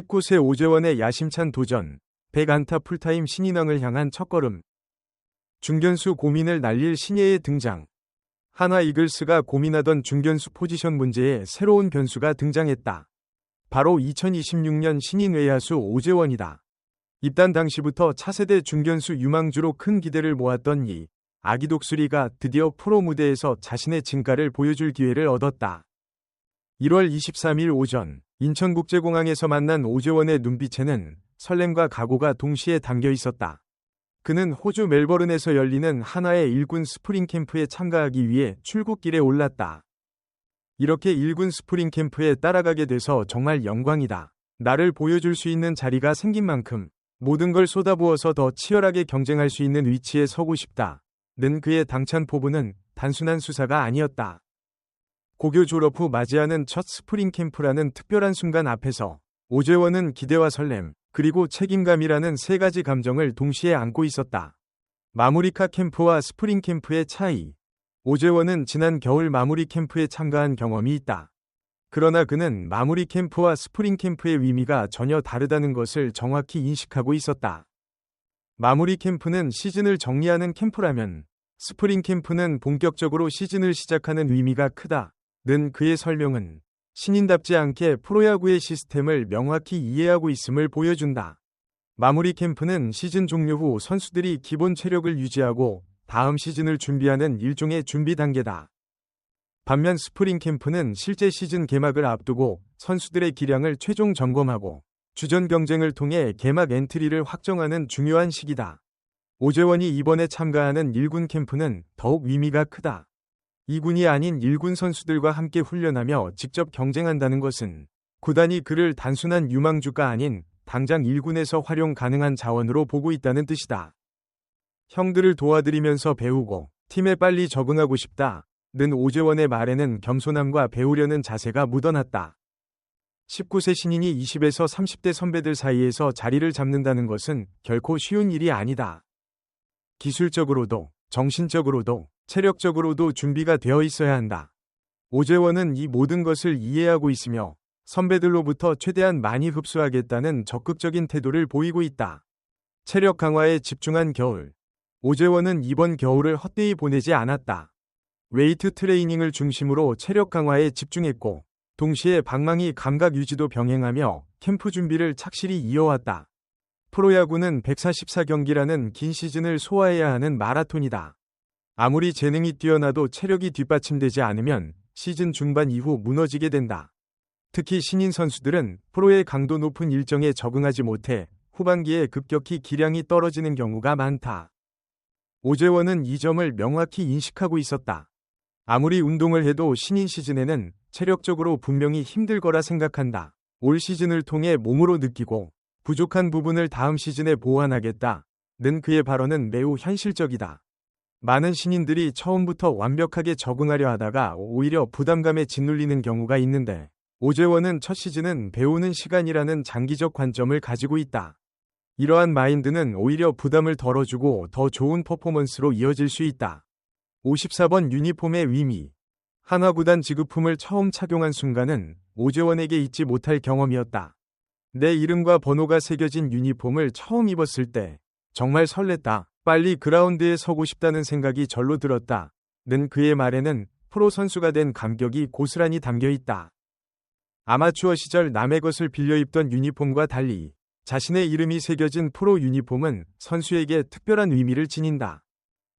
19세 오재원의 야심찬 도전, 100안타 풀타임 신인왕을 향한 첫걸음. 중견수 고민을 날릴 신예의 등장. 하나 이글스가 고민하던 중견수 포지션 문제에 새로운 변수가 등장했다. 바로 2026년 신인 외야수 오재원이다. 입단 당시부터 차세대 중견수 유망주로 큰 기대를 모았던 이 아기 독수리가 드디어 프로 무대에서 자신의 진가를 보여줄 기회를 얻었다. 1월 23일 오전 인천국제공항에서 만난 오재원의 눈빛에는 설렘과 각오가 동시에 담겨 있었다. 그는 호주 멜버른에서 열리는 하나의 일군 스프링 캠프에 참가하기 위해 출국길에 올랐다. 이렇게 일군 스프링 캠프에 따라가게 돼서 정말 영광이다. 나를 보여줄 수 있는 자리가 생긴 만큼 모든 걸 쏟아부어서 더 치열하게 경쟁할 수 있는 위치에 서고 싶다. 는 그의 당찬 포부는 단순한 수사가 아니었다. 고교 졸업 후 맞이하는 첫 스프링 캠프라는 특별한 순간 앞에서 오재원은 기대와 설렘, 그리고 책임감이라는 세 가지 감정을 동시에 안고 있었다. 마무리카 캠프와 스프링 캠프의 차이. 오재원은 지난 겨울 마무리 캠프에 참가한 경험이 있다. 그러나 그는 마무리 캠프와 스프링 캠프의 의미가 전혀 다르다는 것을 정확히 인식하고 있었다. 마무리 캠프는 시즌을 정리하는 캠프라면 스프링 캠프는 본격적으로 시즌을 시작하는 의미가 크다. 는 그의 설명은 신인답지 않게 프로야구의 시스템을 명확히 이해하고 있음을 보여준다. 마무리 캠프는 시즌 종료 후 선수들이 기본 체력을 유지하고 다음 시즌을 준비하는 일종의 준비 단계다. 반면 스프링 캠프는 실제 시즌 개막을 앞두고 선수들의 기량을 최종 점검하고 주전 경쟁을 통해 개막 엔트리를 확정하는 중요한 시기다. 오재원이 이번에 참가하는 1군 캠프는 더욱 의미가 크다. 2군이 아닌 1군 선수들과 함께 훈련하며 직접 경쟁한다는 것은 구단이 그를 단순한 유망주가 아닌 당장 1군에서 활용 가능한 자원으로 보고 있다는 뜻이다. 형들을 도와드리면서 배우고 팀에 빨리 적응하고 싶다. 는 오재원의 말에는 겸손함과 배우려는 자세가 묻어났다. 19세 신인이 20에서 30대 선배들 사이에서 자리를 잡는다는 것은 결코 쉬운 일이 아니다. 기술적으로도, 정신적으로도, 체력적으로도 준비가 되어 있어야 한다. 오재원은 이 모든 것을 이해하고 있으며 선배들로부터 최대한 많이 흡수하겠다는 적극적인 태도를 보이고 있다. 체력 강화에 집중한 겨울. 오재원은 이번 겨울을 헛되이 보내지 않았다. 웨이트 트레이닝을 중심으로 체력 강화에 집중했고 동시에 방망이 감각 유지도 병행하며 캠프 준비를 착실히 이어왔다. 프로야구는 144경기라는 긴 시즌을 소화해야 하는 마라톤이다. 아무리 재능이 뛰어나도 체력이 뒷받침되지 않으면 시즌 중반 이후 무너지게 된다. 특히 신인 선수들은 프로의 강도 높은 일정에 적응하지 못해 후반기에 급격히 기량이 떨어지는 경우가 많다. 오재원은 이 점을 명확히 인식하고 있었다. 아무리 운동을 해도 신인 시즌에는 체력적으로 분명히 힘들 거라 생각한다. 올 시즌을 통해 몸으로 느끼고 부족한 부분을 다음 시즌에 보완하겠다. 는 그의 발언은 매우 현실적이다. 많은 신인들이 처음부터 완벽하게 적응하려 하다가 오히려 부담감에 짓눌리는 경우가 있는데 오재원은 첫 시즌은 배우는 시간이라는 장기적 관점을 가지고 있다. 이러한 마인드는 오히려 부담을 덜어주고 더 좋은 퍼포먼스로 이어질 수 있다. 54번 유니폼의 의미. 한화구단 지급품을 처음 착용한 순간은 오재원에게 잊지 못할 경험이었다. 내 이름과 번호가 새겨진 유니폼을 처음 입었을 때 정말 설렜다. 빨리 그라운드에 서고 싶다는 생각이 절로 들었다. 는 그의 말에는 프로 선수가 된 감격이 고스란히 담겨 있다. 아마추어 시절 남의 것을 빌려 입던 유니폼과 달리 자신의 이름이 새겨진 프로 유니폼은 선수에게 특별한 의미를 지닌다.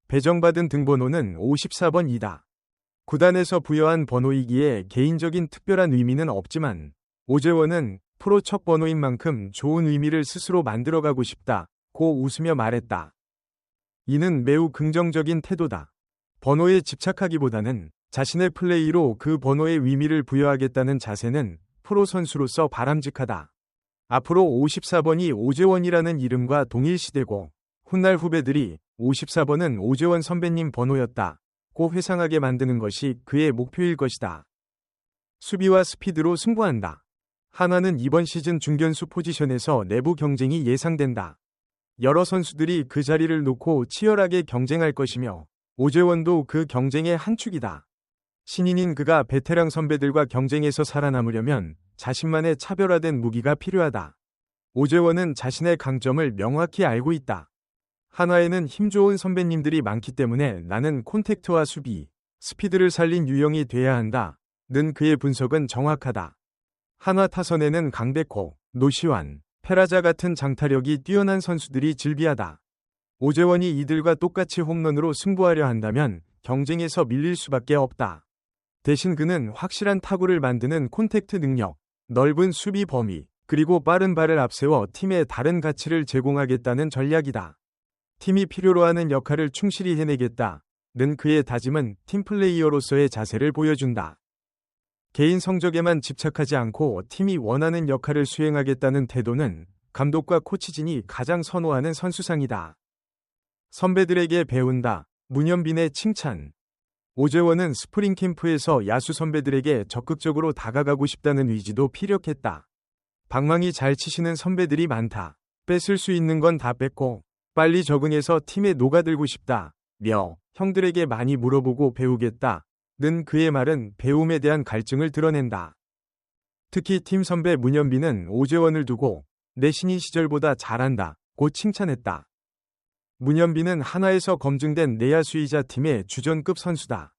배정받은 등번호는 54번이다. 구단에서 부여한 번호이기에 개인적인 특별한 의미는 없지만 오재원은 프로 첫 번호인 만큼 좋은 의미를 스스로 만들어가고 싶다. 고 웃으며 말했다. 이는 매우 긍정적인 태도다. 번호에 집착하기보다는 자신의 플레이로 그 번호의 의미를 부여하겠다는 자세는 프로 선수로서 바람직하다. 앞으로 54번이 오재원이라는 이름과 동일시되고 훗날 후배들이 54번은 오재원 선배님 번호였다. 고 회상하게 만드는 것이 그의 목표일 것이다. 수비와 스피드로 승부한다. 하나는 이번 시즌 중견수 포지션에서 내부 경쟁이 예상된다. 여러 선수들이 그 자리를 놓고 치열하게 경쟁할 것이며 오재원도 그 경쟁의 한 축이다. 신인인 그가 베테랑 선배들과 경쟁에서 살아남으려면 자신만의 차별화된 무기가 필요하다. 오재원은 자신의 강점을 명확히 알고 있다. 한화에는 힘 좋은 선배님들이 많기 때문에 나는 콘택트와 수비, 스피드를 살린 유형이 돼야 한다. 는 그의 분석은 정확하다. 한화 타선에는 강백호, 노시환, 페라자 같은 장타력이 뛰어난 선수들이 즐비하다. 오재원이 이들과 똑같이 홈런으로 승부하려 한다면 경쟁에서 밀릴 수밖에 없다. 대신 그는 확실한 타구를 만드는 콘택트 능력, 넓은 수비 범위, 그리고 빠른 발을 앞세워 팀에 다른 가치를 제공하겠다는 전략이다. 팀이 필요로 하는 역할을 충실히 해내겠다. 는 그의 다짐은 팀플레이어로서의 자세를 보여준다. 개인 성적에만 집착하지 않고 팀이 원하는 역할을 수행하겠다는 태도는 감독과 코치진이 가장 선호하는 선수상이다. 선배들에게 배운다. 문현빈의 칭찬. 오재원은 스프링 캠프에서 야수 선배들에게 적극적으로 다가가고 싶다는 의지도 피력했다. 방망이 잘 치시는 선배들이 많다. 뺏을 수 있는 건다 뺐고 빨리 적응해서 팀에 녹아들고 싶다. 며 형들에게 많이 물어보고 배우겠다. 는 그의 말은 배움에 대한 갈증을 드러낸다. 특히 팀 선배 문현빈은 오재원을 두고 내 신인 시절보다 잘한다. 고 칭찬했다. 문현빈은 하나에서 검증된 내야수이자 팀의 주전급 선수다.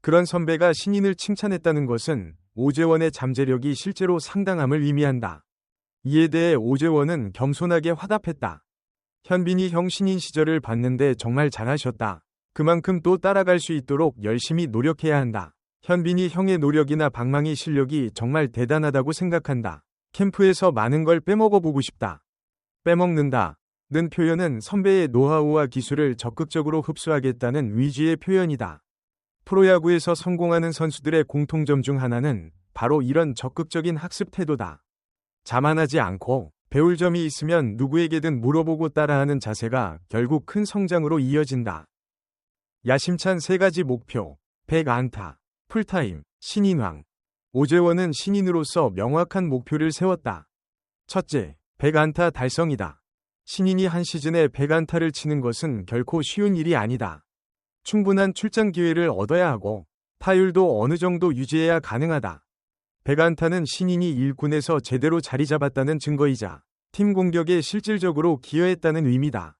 그런 선배가 신인을 칭찬했다는 것은 오재원의 잠재력이 실제로 상당함을 의미한다. 이에 대해 오재원은 겸손하게 화답했다. 현빈이 형 신인 시절을 봤는데 정말 잘하셨다. 그만큼 또 따라갈 수 있도록 열심히 노력해야 한다. 현빈이 형의 노력이나 방망이 실력이 정말 대단하다고 생각한다. 캠프에서 많은 걸 빼먹어 보고 싶다. 빼먹는다. 는 표현은 선배의 노하우와 기술을 적극적으로 흡수하겠다는 위지의 표현이다. 프로야구에서 성공하는 선수들의 공통점 중 하나는 바로 이런 적극적인 학습 태도다. 자만하지 않고 배울 점이 있으면 누구에게든 물어보고 따라하는 자세가 결국 큰 성장으로 이어진다. 야심찬 세 가지 목표, 100안타, 풀타임, 신인왕. 오재원은 신인으로서 명확한 목표를 세웠다. 첫째, 100안타 달성이다. 신인이 한 시즌에 100안타를 치는 것은 결코 쉬운 일이 아니다. 충분한 출장 기회를 얻어야 하고 타율도 어느 정도 유지해야 가능하다. 100안타는 신인이 일군에서 제대로 자리 잡았다는 증거이자 팀 공격에 실질적으로 기여했다는 의미다.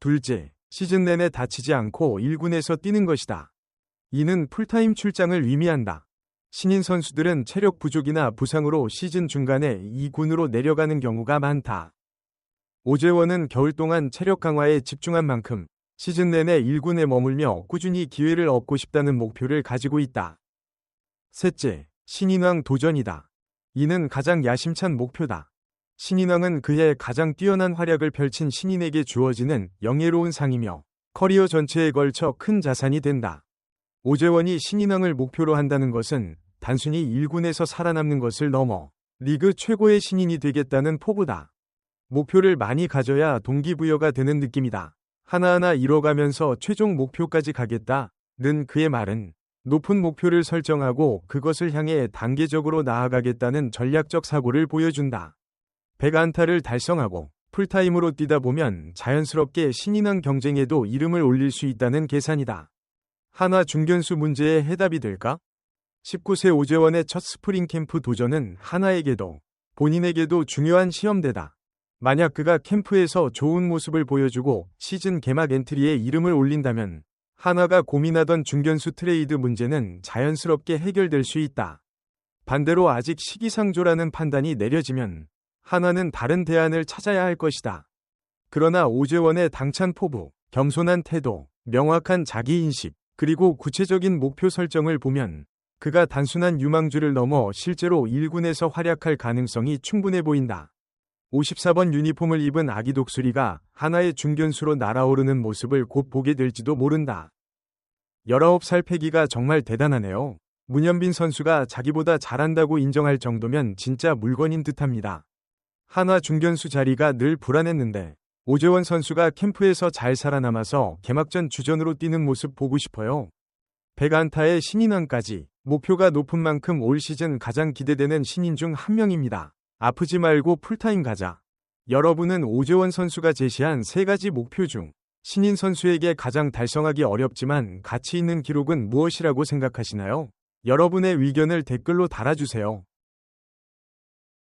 둘째, 시즌 내내 다치지 않고 1군에서 뛰는 것이다. 이는 풀타임 출장을 의미한다. 신인 선수들은 체력 부족이나 부상으로 시즌 중간에 2군으로 내려가는 경우가 많다. 오재원은 겨울 동안 체력 강화에 집중한 만큼 시즌 내내 1군에 머물며 꾸준히 기회를 얻고 싶다는 목표를 가지고 있다. 셋째, 신인왕 도전이다. 이는 가장 야심찬 목표다. 신인왕은 그의 가장 뛰어난 활약을 펼친 신인에게 주어지는 영예로운 상이며 커리어 전체에 걸쳐 큰 자산이 된다. 오재원이 신인왕을 목표로 한다는 것은 단순히 1군에서 살아남는 것을 넘어 리그 최고의 신인이 되겠다는 포부다. 목표를 많이 가져야 동기부여가 되는 느낌이다. 하나하나 이뤄가면서 최종 목표까지 가겠다. 는 그의 말은 높은 목표를 설정하고 그것을 향해 단계적으로 나아가겠다는 전략적 사고를 보여준다. 100안타를 달성하고 풀타임으로 뛰다 보면 자연스럽게 신인왕 경쟁에도 이름을 올릴 수 있다는 계산이다. 하나 중견수 문제의 해답이 될까? 19세 오재원의 첫 스프링 캠프 도전은 하나에게도 본인에게도 중요한 시험대다. 만약 그가 캠프에서 좋은 모습을 보여주고 시즌 개막 엔트리에 이름을 올린다면 하나가 고민하던 중견수 트레이드 문제는 자연스럽게 해결될 수 있다. 반대로 아직 시기상조라는 판단이 내려지면 하나는 다른 대안을 찾아야 할 것이다. 그러나 오재원의 당찬 포부, 겸손한 태도, 명확한 자기인식, 그리고 구체적인 목표 설정을 보면 그가 단순한 유망주를 넘어 실제로 1군에서 활약할 가능성이 충분해 보인다. 54번 유니폼을 입은 아기 독수리가 하나의 중견수로 날아오르는 모습을 곧 보게 될지도 모른다. 19살 패기가 정말 대단하네요. 문현빈 선수가 자기보다 잘한다고 인정할 정도면 진짜 물건인 듯합니다. 한화 중견수 자리가 늘 불안했는데 오재원 선수가 캠프에서 잘 살아남아서 개막전 주전으로 뛰는 모습 보고 싶어요. 100안타의 신인왕까지 목표가 높은 만큼 올 시즌 가장 기대되는 신인 중 한 명입니다. 아프지 말고 풀타임 가자. 여러분은 오재원 선수가 제시한 세 가지 목표 중 신인 선수에게 가장 달성하기 어렵지만 가치 있는 기록은 무엇이라고 생각하시나요? 여러분의 의견을 댓글로 달아주세요.